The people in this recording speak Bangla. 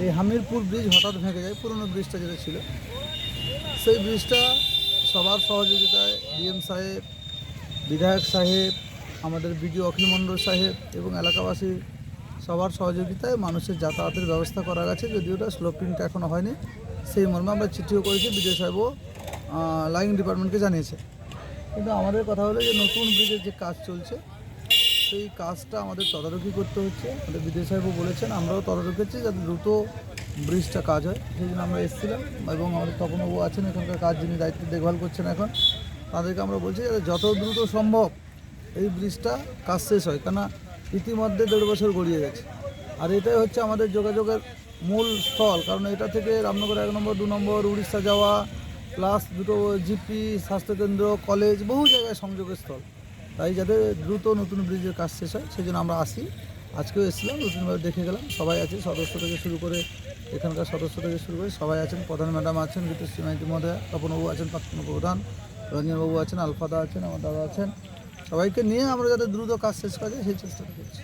এই হামিরপুর ব্রিজ হঠাৎ ভেঙে যায়, পুরনো ব্রিজটা যেটা ছিল। সেই ব্রিজটা সবার সহযোগিতায় ডিএম সাহেব, বিধায়ক সাহেব, আমাদের বিডিও অখিল মণ্ডল সাহেব এবং এলাকাবাসী সবার সহযোগিতায় মানুষের যাতায়াতের ব্যবস্থা করা গেছে। যদিও ওটা স্লোপিংটা এখনও হয়নি, সেই মর্মে আমরা চিঠিও করেছি বিডিও সাহেবও লাইন ডিপার্টমেন্টকে জানিয়েছে। কিন্তু আমাদের কথা হলো যে নতুন ব্রিজের যে কাজ চলছে সেই কাজটা আমাদের তদারকি করতে হচ্ছে। আমাদের বিদেশ সাহেবও বলেছেন, আমরাও তদারকি করছি যাতে দ্রুত ব্রিজটা কাজ হয়। সেই জন্য আমরা এসেছিলাম এবং আমাদের তপনবাবু আছেন এখানকার কাজ যিনি দায়িত্ব দেখভাল করছেন এখন, তাদেরকে আমরা বলছি যাতে যত দ্রুত সম্ভব এই ব্রিজটা কাজ শেষ হয়। কেননা ইতিমধ্যে দেড় বছর গড়িয়ে গেছে। আর এটাই হচ্ছে আমাদের যোগাযোগের মূল স্থল। কারণ এটা থেকে রামনগর এক নম্বর, দু নম্বর, উড়িষ্যা যাওয়া প্লাস দুটো জিপি, স্বাস্থ্যকেন্দ্র, কলেজ, বহু জায়গায় সংযোগের স্থল। তাই যাতে দ্রুত নতুন ব্রিজের কাজ শেষ হয় সেই জন্য আমরা আসি। আজকেও এসেছিলাম নতুনভাবে দেখে গেলাম, সবাই আছে, সদস্য থেকে শুরু করে এখানকার সদস্য থেকে শুরু করে সবাই আছেন, প্রধান ম্যাডাম আছেন, গীতশ্রী মাইতি মহোদয় তপনবাবু আছেন প্রাক্তন প্রধান রঞ্জনবাবু আছেন, আলফাদা আছেন আমার দাদা আছেন। সবাইকে নিয়ে আমরা যাতে দ্রুত কাজ শেষ করা যায়, সেই চেষ্টাটা করছি।